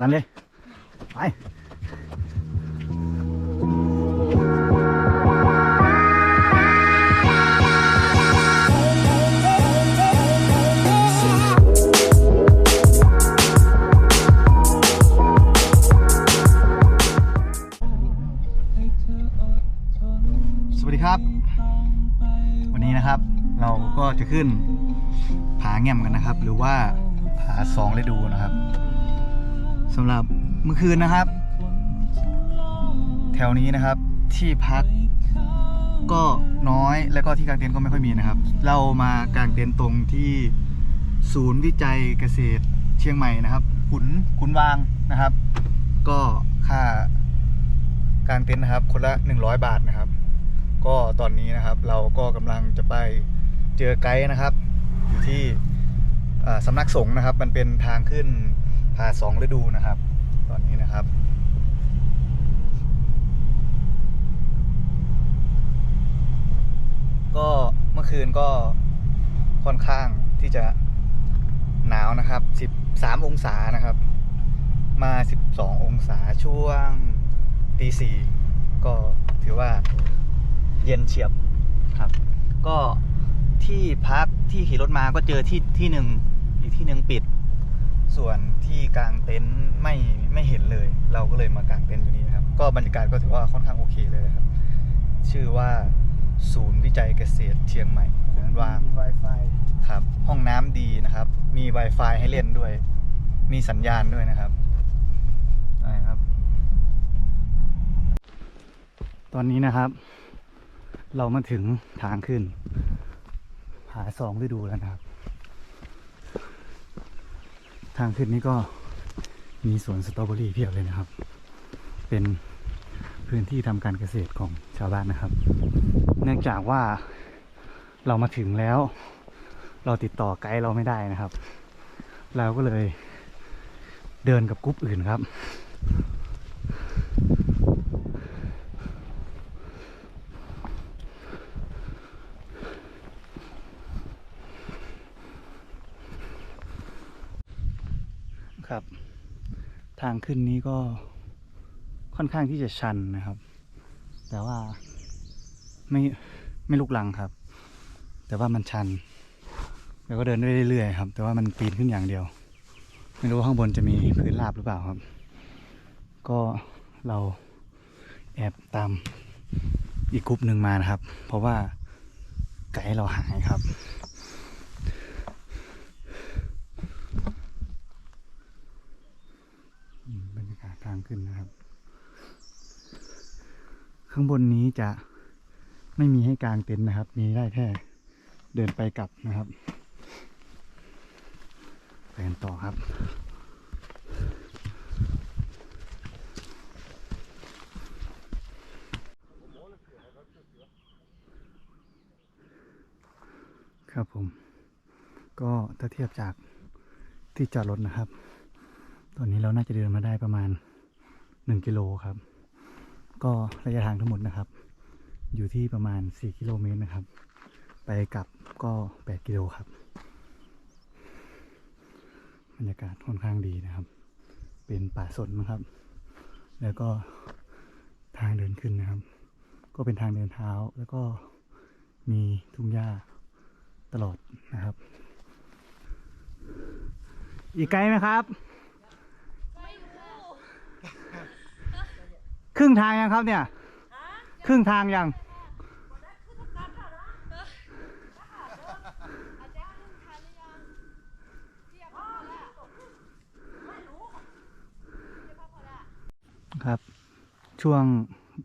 รันเลย ไปสวัสดีครับวันนี้นะครับเราก็จะขึ้นผาแง่มกันนะครับ หรือว่าผาสองฤดูนะครับำหรับเมื่อคืนนะครับ แถวนี้นะครับที่พักก็น้อยแล้วก็ที่กางเต็นท์ก็ไม่ค่อยมีนะครับ เรามากางเต็นท์ตรงที่ศูนย์วิจัยเกษตรเชียงใหม่นะครับ ขุนขุนวางนะครับ ก็ค่ากางเต็นท์นะครับ คนละ 100 บาทนะครับ ก็ตอนนี้นะครับเราก็กำลังจะไปเจอไกด์นะครับ อยู่ที่อ่าสำนักสงฆ์นะครับ มันเป็นทางขึ้น ผาสองฤดูนะครับ ตอนนี้นะครับ ก็เมื่อคืนก็ค่อนข้างที่จะหนาวนะครับ 13 องศานะครับ มา 12 องศาช่วงตีสี่ก็ถือว่าเย็นเฉียบครับ ก็ที่พักที่ขี่รถมาก็เจอที่ที่หนึ่งอีกที่หนึ่งปิด ส่วนที่กลางเต็นท์ไม่ไม่เห็นเลย เราก็เลยมากางเต็นท์อยู่นี่นะครับ ก็บรรยากาศก็ถือว่าค่อนข้างโอเคเลยนะครับ ชื่อว่าศูนย์วิจัยเกษตรเชียงใหม่ขุนวาง Wi-Fi ครับ ห้องน้ำดีนะครับ มี Wi-Fi ให้เล่นด้วย มีสัญญาณด้วยนะครับใช่ครับ ตอนนี้นะครับ เรามาถึงทางขึ้น หาสองฤดูแล้วนะครับ ทางขึ้นนี้ก็มีสวนสตรอเบอรี่เพียบเลยนะครับ เป็นพื้นที่ทำการเกษตรของชาวบ้านนะครับ เนื่องจากว่าเรามาถึงแล้ว เราติดต่อไกด์เราไม่ได้นะครับ เราก็เลยเดินกับกรุ๊ปอื่นครับ ทางขึ้นนี้ก็ค่อนข้างที่จะชันนะครับ แต่ว่าไม่ไม่ลุกลังครับ แต่ว่ามันชัน แล้วก็เดินได้เรื่อยๆครับ แต่ว่ามันปีนขึ้นอย่างเดียว ไม่รู้ว่าข้างบนจะมีพื้นราบหรือเปล่าครับ ก็เราแอบตามอีกกลุ่มหนึ่งมานะครับ เพราะว่าไกด์เราหายครับ อืมบรรยากาศทาง ขึ้นนะครับ ข้างบนนี้จะไม่มีให้กางเต็นท์นะครับ มีได้แค่เดินไปกลับนะครับไปกันต่อครับครับผม ก็ถ้าเทียบจากที่จอดรถนะครับ ตอนนี้เราน่าจะเดินมาได้ประมาณ 1กิโลครับ ก็ระยะทางทั้งหมดนะครับ อยู่ที่ประมาณ 4 กิโลเมตรนะครับ ไปกลับก็ 8 กิโลครับบรรยากาศค่อนข้างดีนะครับ เป็นป่าสนนะครับ แล้วก็ทางเดินขึ้นนะครับ ก็เป็นทางเดินเท้าแล้วก็มีทุ่งหญ้าตลอดนะครับ อีกไกลไหมครับ รึ่งทางยังครับเนี่ย ครึ่งทางยัง ครับ ช่วง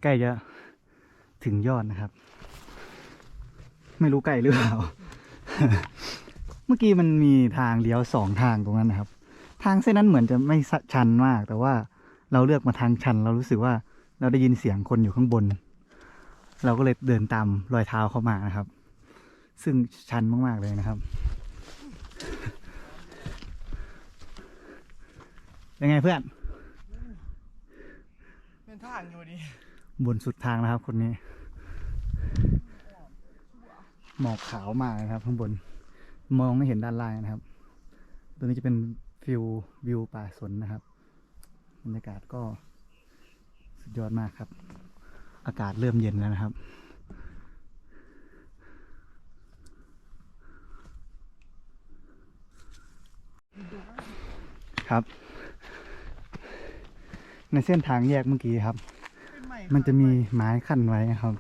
ใกล้จะถึงยอดนะครับ ไม่รู้ใกล้หรือเปล่า เมื่อกี้มันมีทางเลี้ยวสองทางตรงนั้นนะครับ ทางเส้นนั้นเหมือนจะไม่ชันมาก แต่ว่าเราเลือกมาทางชัน เรารู้สึกว่า เราได้ยินเสียงคนอยู่ข้างบน เราก็เลยเดินตามรอยเท้าเข้ามานะครับ ซึ่งชันมากๆเลยนะครับยังไงเพื่อนเป็นทางอยู่ดิบนสุดทางนะครับ คนนี้ หมอกขาวมากนะครับ ข้างบน มองไม่เห็นด้านล่างนะครับ ตัวนี้จะเป็นฟิววิวป่าสนนะครับบรรยากาศก็ สุดยอดมากครับ อากาศเริ่มเย็นแล้วนะครับ ครับ ในเส้นทางแยกเมื่อกี้ครับ มันจะมีไม้ขั้นไว้ครับ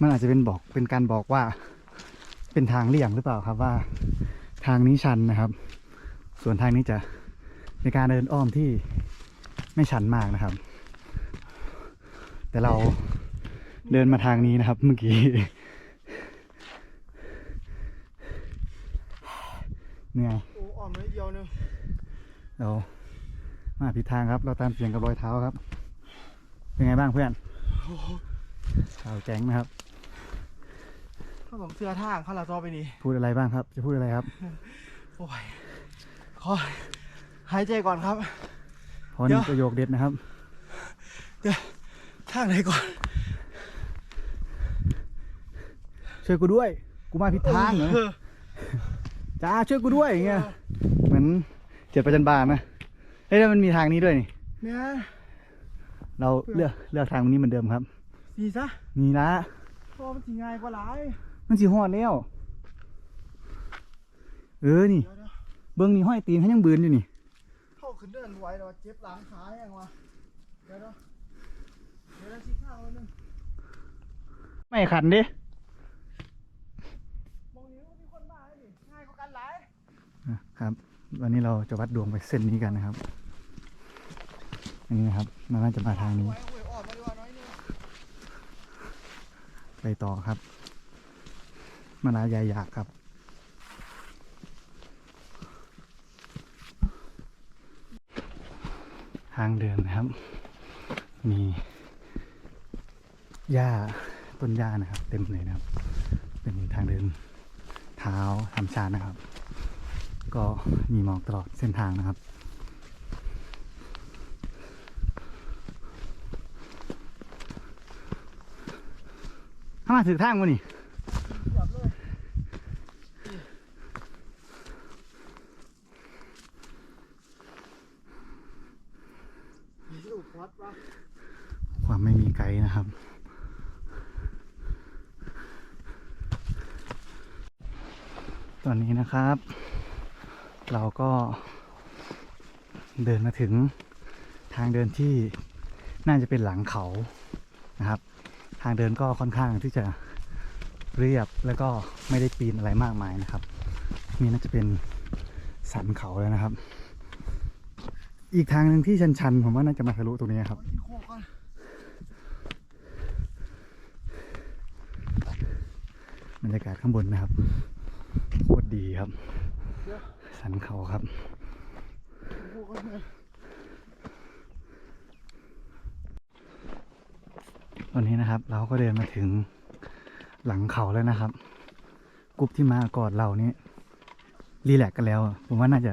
มันอาจจะเป็นบอกเป็นการบอกว่า เป็นทางเลี่ยงหรือเปล่าครับว่า ทางนี้ชันนะครับ ส่วนทางนี้จะในการเดินอ้อมที่ไม่ชันมากนะครับ แต่เราเดินมาทางนี้นะครับ เมื่อกี้เหนื่อยโอ้อ่อมเลยเดียวนึงเรามาผิดทางครับ เราตามเสียงกับรอยเท้าครับ เป็นไงบ้างเพื่อนชาวแก๊งนะครับถ้าผมเสื้อทางเขาละต่อไปนี่พูดอะไรบ้างครับ จะพูดอะไรครับโอ้ยขอหายใจก่อนครับพอเดี๋นี่ยวประโยคเด็ดนะครับ ทางไหนก่อน ช่วยกูด้วย กูมาผิดทางเหรอเออจ้าช่วยกูด้วยอย่างเงี้ย เหมือนเจ็ดประจันบานนะเฮ้ยแล้วมันมีทางนี้ด้วยนี่ เนี่ยเราเลือกเลือกทางนี้เหมือนเดิมครับดีซะนี่ละเพราะมันสิง่ายกว่าหลาย มันสีหอดแล้ว เออนี่เดี๋ยวเดี๋ยวเบิ้งนี่ห้อยตีนเขายังบืนอยู่นี่ เข้าขึ้นเดินไหวแต่ว่าเจ็บหลังขาอย่างวะเดี๋ยวเดี๋ยวเดี๋ยวได้ชี้ข้างแล้วนึง ไม่ขันดิมองนี้มีคนมาเลยนี่ง่ายกว่ากันหลายครับ วันนี้เราจะวัดดวงไปเส้นนี้กันนะครับอันนี้นะครับมันน่าจะมาทางนี้ไหวเอาไว้ออกมาดีกว่าน้อยนึงไปต่อครับมาลายายอยากครับทางเดินนะครับ มีหญ้า ต้นหญ้านะครับ เต็มเลยนะครับ เป็นทางเดินเท้าธรรมชาตินะครับ ก็มีหมอกตลอดเส้นทางนะครับข้ามาถึงทางวะนี่ เกือบเลยนี่ลูกวัดวะ ความไม่มีไกด์นะครับ ตอ นะครับ เราก็เดินมาถึงทางเดินที่น่าจะเป็นหลังเขานะครับ ทางเดินก็ค่อนข้างที่จะเรียบแล้วก็ไม่ได้ปีนอะไรมากมายนะครับ นี่น่าจะเป็นสันเขาแล้วนะครับ อีกทางหนึ่งที่ชันๆผมว่าน่าจะมาทะลุตรงนี้ครับบรรยากาศข้างบนนะครับ ดีครับ สันเขาครับกินโคกก่อนเลยตอนนี้นะครับ เราก็เดินมาถึงหลังเขาแล้วนะครับกรุ๊ปที่มาก่อนเรานี่รีแลกซ์กันแล้ว ผมว่าน่าจะ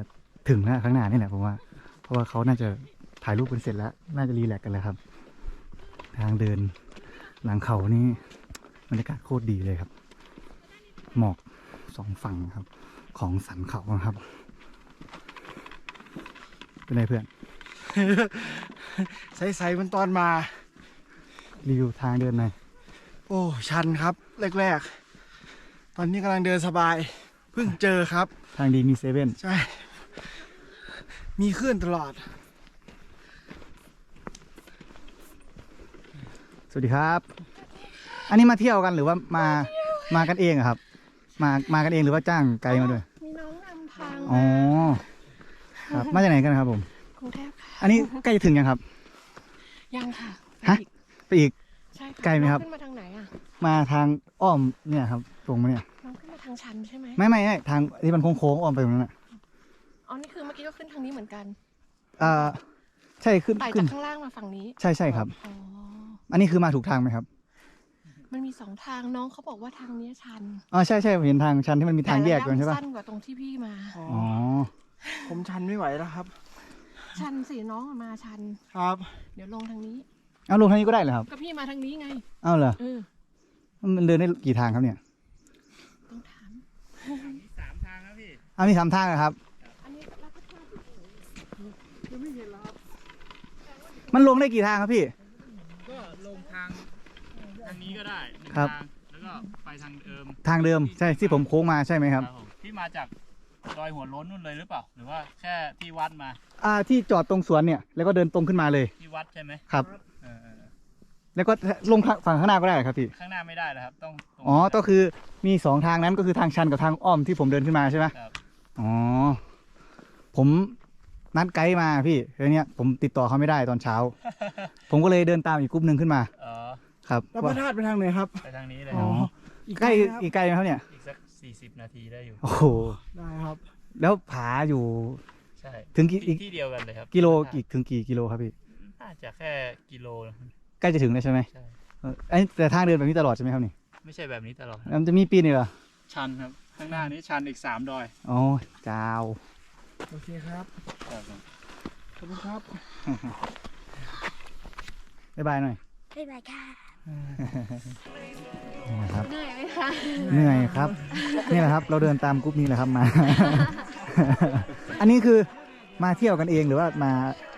ถึงแล้วข้างหน้านี่แหละผมว่า เพราะว่าเขาน่าจะถ่ายรูปกันเสร็จแล้ว น่าจะรีแลกซ์กันแล้วครับ ทางเดินหลังเขานี่บรรยากาศโคตรดีเลยครับ หมอก สองฝั่งครับ ของสันเขานะครับ เป็นไรเพื่อน ใสๆมันตอนมา รีวิวทางเดินหน่อยโอ้ชันครับ แรกๆ ตอนนี้กำลังเดินสบาย เพิ่งเจอครับ ทางดีมีเซเว่นใช่ มีคลื่นตลอด สวัสดีครับ อันนี้มาเที่ยวกันหรือว่ามามากันเองอะครับ มามากันเองหรือว่าจ้างไกด์มาด้วย มีน้องนำทางอ๋อ ครับ มาจากไหนกันครับผม กรุงเทพค่ะอันนี้ใกล้จะถึงยังครับ ยังค่ะฮะไปอีกไปอีก ใช่ค่ะไกลไหมครับ น้องขึ้นมาทางไหนอะมาทางอ้อมเนี่ยครับ ตรงมาเนี่ย น้องขึ้นมาทางชันใช่ไหมไม่ไม่ไม่ทางที่มันโค้งๆอ้อมไปตรงนั้นน่ะอ๋อนี่คือเมื่อกี้ก็ขึ้นทางนี้เหมือนกันอ่าใช่ขึ้นไต่ขึ้จาน กข้างล่างมาฝั่งนี้ใช่ใช่ครับ อ๋ออันนี้คือมาถูกทางไหมครับ มันมีสองทางน้องเขาบอกว่าทางเนี้ยชันอ๋อใช่ใช่ผมเห็นทางชันที่มันมีทางแยกแต่กันระะใช่ปะสั้นกว่าตรงที่พี่มาอ๋ออ๋อผมชันไม่ไหวแล้วครับ ชันสิน้องอะมาชัน ครับเดี๋ยวลงทางนี้ เอาลงทางนี้ก็ได้เหรอครับก็พี่มาทางนี้ไง เอาเหรอเออ มันเดินได้กี่ทางครับเนี่ยต้องถามเอามีสามทางเหรอครับ อันนี้แล้วก็ชอบยังไม่เห็นแล้วครับแต่มันลงได้กี่ทางครับพี่ ก็ลงทางทางนี้ ก็ได้หนึ่งครับ ทางแล้วก็ไปทางเดิมทางเดิมใช่ที่ผมโค้งมาใช่ไหมครับผมที่มาจากดอยหัวโล้นนู่นเลยหรือเปล่า หรือว่าแค่ที่วัดมาอ่าที่จอดตรงสวนเนี่ยแล้วก็เดินตรงขึ้นมาเลยที่วัดใช่ไหมครับ เออเออแล้วก็ลงฝั่งข้างหน้าก็ได้ครับพี่ข้างหน้าไม่ได้แล้วครับ ต้องตรง อ๋อก็คือมีสองทางนั้นก็คือทางชันกับทางอ้อมที่ผมเดินขึ้นมาใช่ไหมครับ อ๋อผมนัดไกด์มาพี่แล้วเนี้ยผมติดต่อเขาไม่ได้ตอนเช้า ผมก็เลยเดินตามอีกกลุ่มหนึ่งขึ้นมาอ๋อ ครับแล้วพระธาตุไปทางไหนครับไปทางนี้เลยอ๋ออีกใกล้ไหมครับอีกไกลไหมครับเนี่ย อีกสักสี่สิบนาทีได้อยู่ โอ้โห ได้ครับแล้วผาอยู่ ใช่ถึงกี่อีที่กที่เดียวกันเลยครับกิโลกี่ถึงกี่กิโลครับพี่ น่าจะแค่กิโลนะใกล้จะถึงแล้วใช่ไหมใช่ เออไอ้แต่ทางเดินแบบนี้ตลอดใช่ไหมครับนี่ไม่ใช่แบบนี้ตลอด แล้วมันจะมีปีนอีกเหรอ ชันครับ ข้างหน้านี้ชันอีกสามดอย อ๋อจ้าว โอเคครับครับผมขอบคุณครับ บ๊ายบายหน่อย บ๊ายบายค่ะ นี่นะครับ เหนื่อยไหมคะเหนื่อยครับ นี่แหละครับ เราเดินตามกรุ๊ปนี้แหละครับมา อันนี้คือมาเที่ยวกันเองหรือว่ามา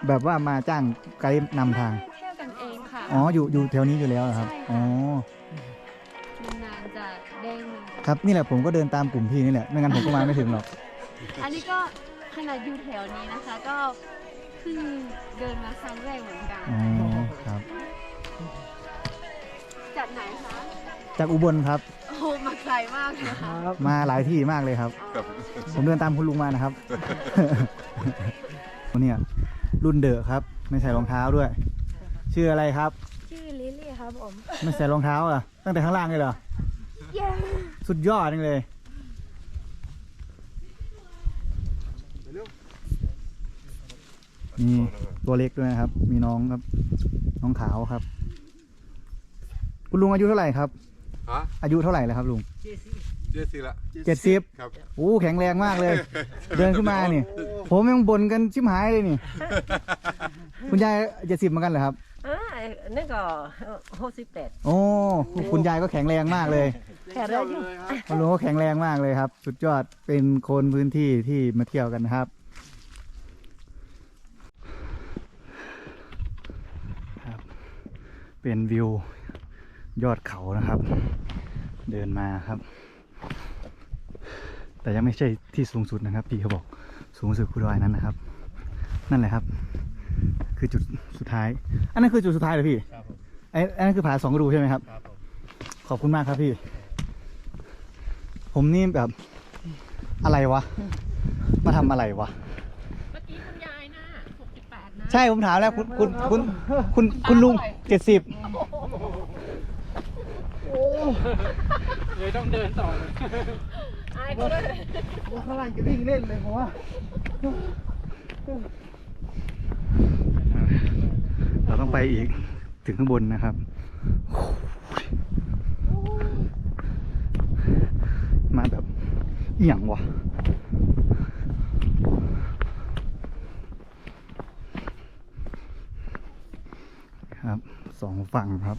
แบบว่ามาจ้างไกด์นำทาง เที่ยวกันเองค่ะ อ๋ออยู่อยู่แถวนี้อยู่แล้วเหรอครับ ใช่ค่ะ อ๋อ นานๆจะเด้งมาครับนี่แหละผมก็เดินตามกลุ่มพี่นี่แหละ ไม่งั้นผมก็มาไม่ถึงหรอก อันนี้ก็ขนาดอยู่แถวนี้นะคะ ก็เพิ่งเดินมาครั้งแรกเหมือนกัน อ๋อ จากอุบลครับ โอ้โหมาไกลมากเลยค่ะครับมาหลายที่มากเลยครับ ผมเดินตามคุณลุงมานะครับคนเนี่ยรุ่นเดอะครับ ไม่ใส่รองเท้าด้วย ชื่ออะไรครับ ชื่อลิลลี่ครับผม ไม่ใส่รองเท้าอะ ตั้งแต่ข้างล่างเลยเหรอเย้สุดยอดจริงเลย มีตัวเล็กด้วยนะครับ มีน้องครับ น้องขาวครับ คุณลุงอายุเท่าไหร่ครับ ฮะอายุเท่าไหร่แล้วครับลุงเจสิละเจ็ดสิบครับโอ้แข็งแรงมากเลย เดินขึ้นมานี่ ผมยังบ่นกันชิบหายเลยนี่ คุณยายเจ็ดสิบเหมือนกันเหรอครับอ่านั่นก็หกสิบแปดโอ้คุณยายก็แข็งแรงมากเลยแค่ได้อยู่คุณลุงก็แข็งแรงมากเลยครับ สุดยอดเป็นคนพื้นที่ที่มาเที่ยวกันนะครับครับเป็นวิว ยอดเขานะครับ เดินมาครับ แต่ยังไม่ใช่ที่สูงสุดนะครับ พี่เขาบอกสูงสุดคือดอยนั้นนะครับ นั่นแหละครับ คือจุดสุดท้าย อันนั้นคือจุดสุดท้ายเหรอพี่ครับผมไอ้อันนั้นคือผาสองรูใช่ไหมครับ ครับผมขอบคุณมากครับพี่ ผมนี่แบบอะไรวะ มาทำอะไรวะ เมื่อกี้คุณยายน่ะ68นะใช่ผมถามแล้วคุณคุณคุณคุณคุณลุงเจ็ดสิบ เลยต้องเดินต่อเลยอายก็เลยว่าข้างล่างจะวิ่งเล่นเลยผมว่าเราต้องไปอีกถึงข้างบนนะครับ มาแบบเอียงวะครับสองฝั่งครับ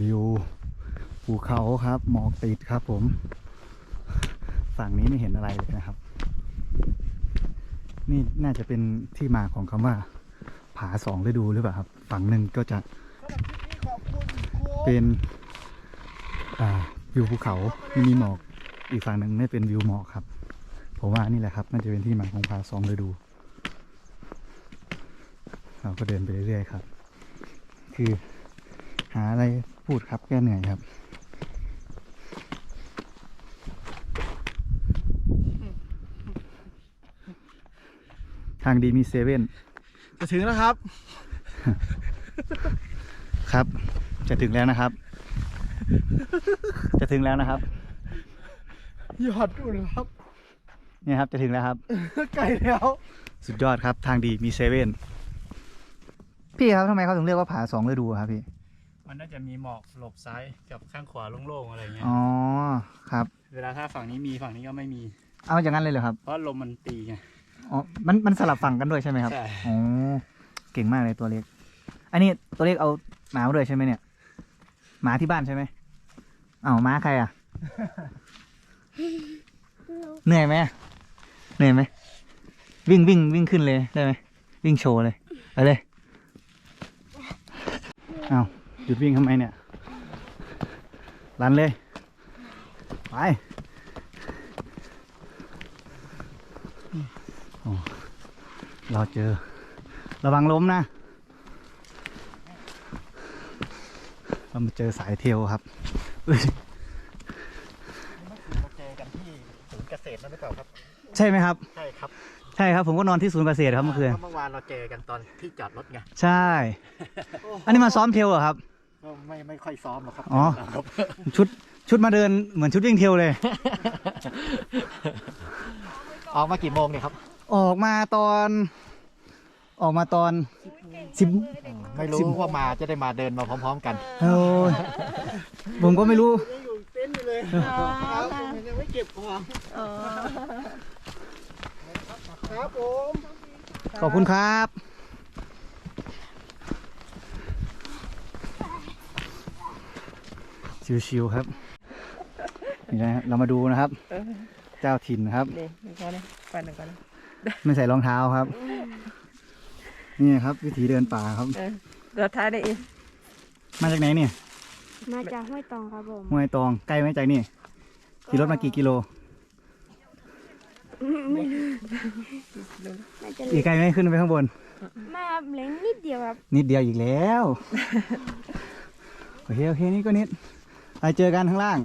วิว ภูเขาครับหมอกติดครับผม ฝั่งนี้ไม่เห็นอะไรเลยนะครับ นี่น่าจะเป็นที่มาของคำว่า ผาสองฤดูหรือเปล่าครับ ฝั่งหนึ่งก็จะเป็นอ่าวิวภูเขาที่มีหมอก อีกฝั่งหนึ่งไม่เป็นวิวหมอกครับ ผมว่านี่แหละครับ น่าจะเป็นที่มาของผาสองฤดู เราก็เดินไปเรื่อยๆครับ คือหาอะไรพูดครับแก้เหนื่อยครับางดีมีเซเว่นจะถึงแล้วครับ ครับ จะถึงแล้วนะครับ จะถึงแล้วนะครับยอดดูเลยครับเนี่ยครับ จะถึงแล้วครับ ไกลแล้ว สุดยอดครับ ทางดีมีเซเว่นพี่ครับทำไมเขาถึงเรียกว่าผาสองฤดูครับพี่ มันน่าจะมีหมอกหลบซ้ายกับข้างขวาโล่งๆอะไรเงี้ย อ๋อ ครับ เวลาถ้าฝั่งนี้มีฝั่งนี้ก็ไม่มี เอาอย่างนั้นเลยเหรอครับ เพราะลมมันตีไง อ๋อ มันมันสลับฝั่งกันด้วยใช่ไหมครับ ใช่อ๋อ เก่งมากเลยตัวเล็ก อันนี้ตัวเล็กเอาหมามาด้วยใช่ไหมเนี่ย หมาที่บ้านใช่ไหมอ้าวหมาใครอะ เหนื่อยไหมเหนื่อยไหม วิ่งวิ่งวิ่งขึ้นเลยได้ไหมวิ่งโชว์เลยไปเลย เอาหยุดวิ่งทำไมเนี่ย รันเลย ไปโอ้ เราเจอ ระวังล้มนะเรามาเจอสายเทลครับเอ้ยมาเจอกันที่ศูนย์เกษตรนั่นหรือเปล่าครับ ใช่ไหมครับ ใช่ครับ ใช่ครับผมก็นอนที่ศูนย์เกษตรครับเมื่อคืน เมื่อวานเราเจอกันตอนที่จอดรถไง ใช่ อันนี้มาซ้อมเทลเหรอครับก็ไม่ไม่ค่อยซ้อมหรอกครับ อ๋อครับชุดชุดมาเดินเหมือนชุดวิ่งเทลเลย ออกมากี่โมงเนี่ยครับ ออกมาตอน ออกมาตอนสิบ ไม่รู้ว่ามาจะได้มาเดินมาพร้อม ๆ กัน โอ้ยผมก็ไม่รู้ ยังอยู่เต้นอยู่เลยครับยังไม่เก็บของครับผมขอบคุณครับ ชิวๆครับ นี่นะฮะเรามาดูนะครับ เจ้าถิ่นนะครับนี่ก่อนนะไปหนึ่งก่อนนะ ไม่ใส่รองเท้าครับ นี่ครับ วิถีเดินป่าครับเดี๋ยวท้ายได้อีกมาจากไหนเนี่ยมาจากห้วยตองครับผมห้วยตองใกล้ไหมจากนี่ขี่รถมากี่กิโลน่าจะอีกไกลไหมขึ้นไปข้างบน มาเล็งนิดเดียวครับนิดเดียวอีกแล้วโอเคโอเคนี่ก็นิดไปเจอกันข้างล่าง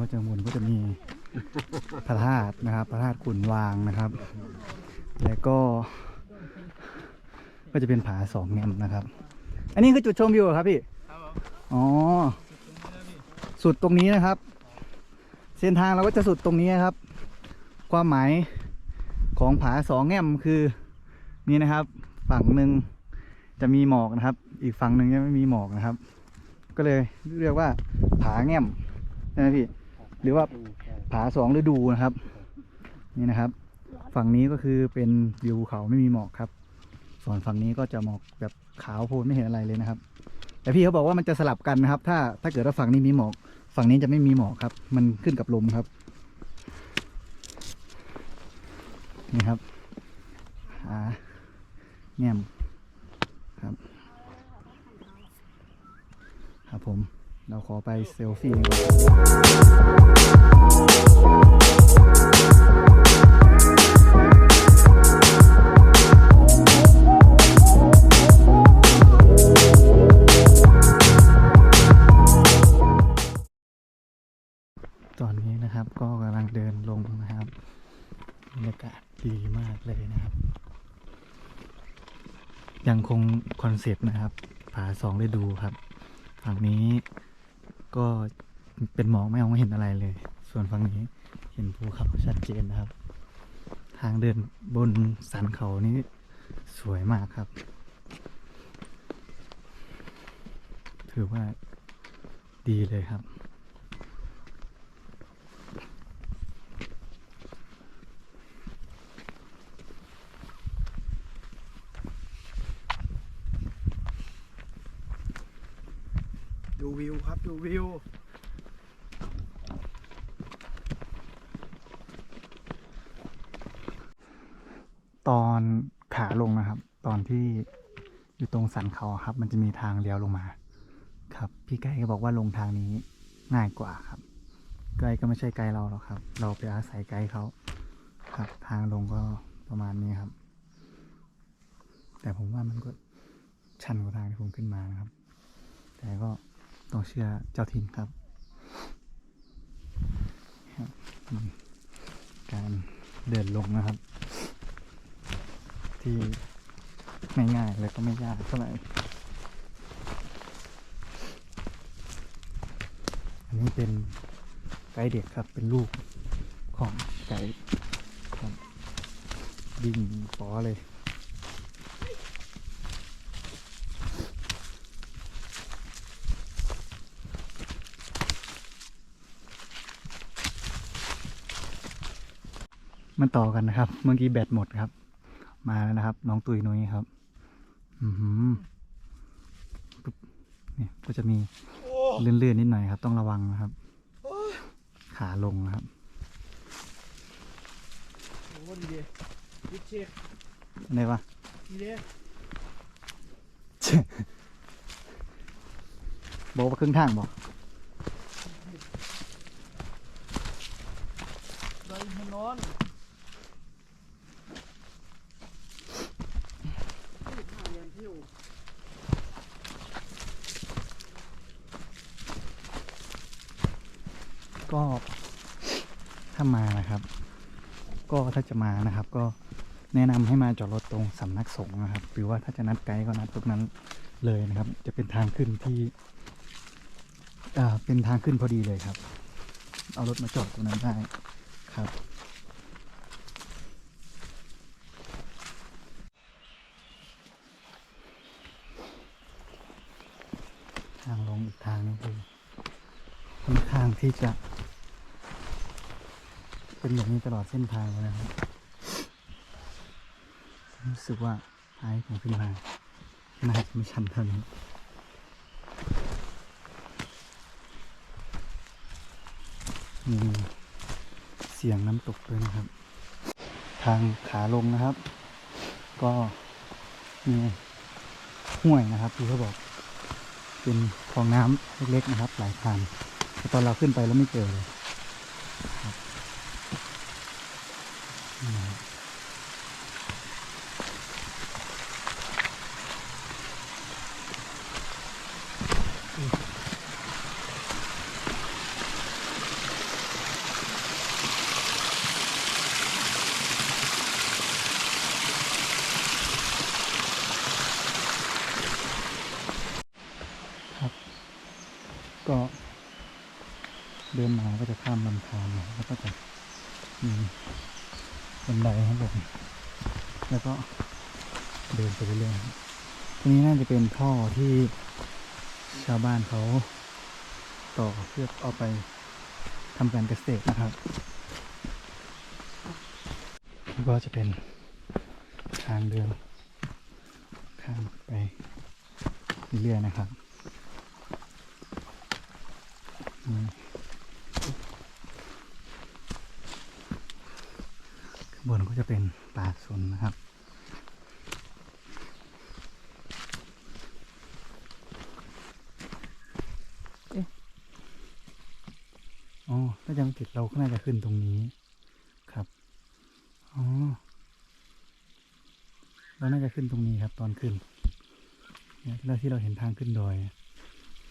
ก็จะหมุนก็จะมีพระธาตุนะครับ พระธาตุขุนวางนะครับ แล้วก็ ก็จะเป็นผาสองแงมนะครับ อันนี้คือจุดชมวิวเหรอครับพี่อ๋อ สุดตรงนี้นะครับ เส้นทางเราก็จะสุดตรงนี้นะครับ ความหมายของผาสองแง่มคือนี่นะครับ ฝั่งหนึ่งจะมีหมอกนะครับ อีกฝั่งหนึ่งจะไม่มีหมอกนะครับ ก็เลยเรียกว่าผาแง่มใช่ไหมพี่ หรือว่าผาสองฤดูนะครับ นี่นะครับ ฝั่งนี้ก็คือเป็นวิวเขาไม่มีหมอกครับ ส่วนฝั่งนี้ก็จะหมอกแบบขาวโพลนไม่เห็นอะไรเลยนะครับ แต่พี่เขาบอกว่ามันจะสลับกันนะครับ ถ้าถ้าเกิดว่าฝั่งนี้มีหมอก ฝั่งนี้จะไม่มีหมอกครับ มันขึ้นกับลมครับ นี่ครับหาแง่มครับ ครับผม เราขอไปเซลฟี่กันก่อนตอนนี้นะครับก็กำลังเดินลงนะครับบรรยากาศดีมากเลยนะครับ ยังคงคอนเซปต์นะครับ ผาสองฤดูครับ ฝั่งนี้ ก็เป็นหมอกไม่มองไม่เห็นอะไรเลย ส่วนฝั่งนี้เห็นภูเขาชัดเจนนะครับ ทางเดินบนสันเขานี้สวยมากครับ ถือว่าดีเลยครับ ดูวิวครับ ดูวิว ตอนขาลงนะครับ ตอนที่อยู่ตรงสันเขาครับ มันจะมีทางเลี้ยวลงมา ครับ พี่ไก่ก็บอกว่าลงทางนี้ง่ายกว่าครับ ไกด์ก็ไม่ใช่ไกด์เราหรอกครับ เราไปอาศัยไกด์เขาครับ ทางลงก็ประมาณนี้ครับ แต่ผมว่ามันก็ชันกว่าทางที่ผมขึ้นมานะครับ แต่ก็ ต้องเชื่อเจ้าถิ่นครับ การเดินลงนะครับ ที่ไม่ง่ายและก็ไม่ยากเท่าไหร่อันนี้เป็นไกด์เด็กครับเป็นลูกของไกด์บดิ่งปอเลย มันต่อกันนะครับ เมื่อกี้แบตหมดครับ มาแล้วนะครับ น้องตุยนุ้ยครับ อือหือปึ๊บเนี่ยก็จะมีเลื่อนๆนิดหน่อยครับ ต้องระวังนะครับ ขาลงนะครับโอ้ดีดีดิเช็คไหนวะนี่เด้บอกว่าครึ่งทางบอก ดอยมันนอนที่ผ่านยันเที่ยว ก็ถ้ามานะครับ ก็ถ้า จะมานะครับ ก็แนะนำให้มาจอดรถตรงสำนักสงฆ์นะครับ หรือว่าถ้าจะนัดไกด์ก็นัดตรงนั้นเลยนะครับ จะเป็นทางขึ้นที่เป็นทางขึ้นพอดีเลยครับ เอารถมาจอดตรงนั้นได้ครับทางลงอีกทางนึงคือค่อนข้างที่จะ เป็นแบบนี้ตลอดเส้นทางเลยนะครับรู้สึกว่าท้ายของขึ้นมาน่าจะไม่ชันเท่านี้มีเสียงน้ำตกด้วยนะครับ ทางขาลงนะครับ ก็มีห้วยนะครับที่เขาบอก เป็นคลองน้ำเล็กๆนะครับ หลายทางแต่ตอนเราขึ้นไปแล้วไม่เจอเลยครับนี่นะครับก็เดินมาก็จะข้ามลำธารนะแล้วก็จะมีบันไดให้ลงแล้วก็เดินไปเรื่อยๆครับตรงนี้น่าจะ เป็นท่อที่ชาวบ้านเขาต่อเพื่อเอาไปทำการเกษตรนะครับแล้วก็จะเป็นทางเดินข้ามไปเรื่อยๆนะครับข้างบนก็จะเป็นป่าสนนะครับ เอ๊ะ อ๋อิดเราก็น่าจะขึ้นตรงนี้ครับอ๋อเราน่าจะขึ้นตรงนี้ครับ ตอนขึ้นเนี่ยแล้วที่เราเห็นทางขึ้นดอย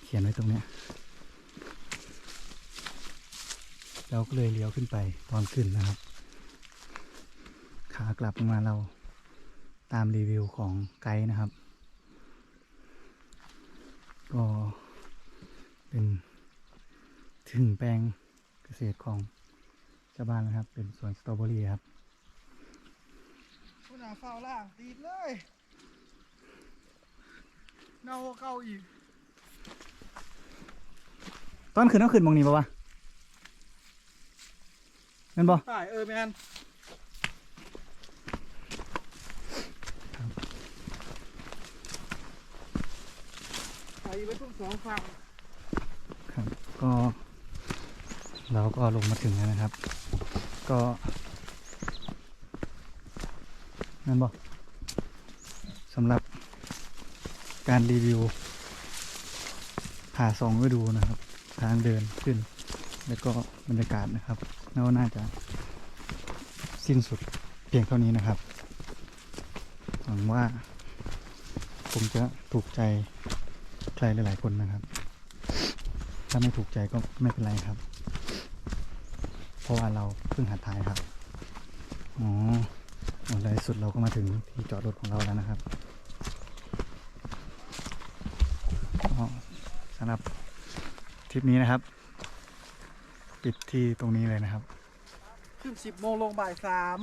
เขียนไว้ตรงเนี้ยเราก็เลยเลี้ยวขึ้นไปตอนขึ้นนะครับ ขากลับมาเราตามรีวิวของไกด์นะครับ ก็เป็นถึงแปลง เกษตรของชาวบ้านนะครับ เป็นสวนสตรอเบอรี่ครับผู้หนาฝ้าวล่างตีดเลยเน่าเก่าอีกตอนขึ้นต้องขึ้นมองนี้ปะวะเห็นบ่ใช่เออแมนไปไว้ทั้งสองฝั่งครับก็ เราก็ลงมาถึงแล้วนะครับ ก็นั่นบ่สำหรับการรีวิวผ่าสองฤดูนะครับ ทางเดินขึ้น แล้วก็บรรยากาศนะครับน่าจะสิ้นสุดเพียงเท่านี้นะครับ หวังว่าคงจะถูกใจใครหลาย ๆ คนนะครับ ถ้าไม่ถูกใจก็ไม่เป็นไรครับ ราะว่าเราเพิ่งหัดถ่ายครับ อ๋อในสุดเราก็มาถึงที่จอดรถของเราแล้วนะครับสำหรับทริปนี้นะครับ ปิดที่ตรงนี้เลยนะครับ ขึ้นสิบโมงลงบ่ายสาม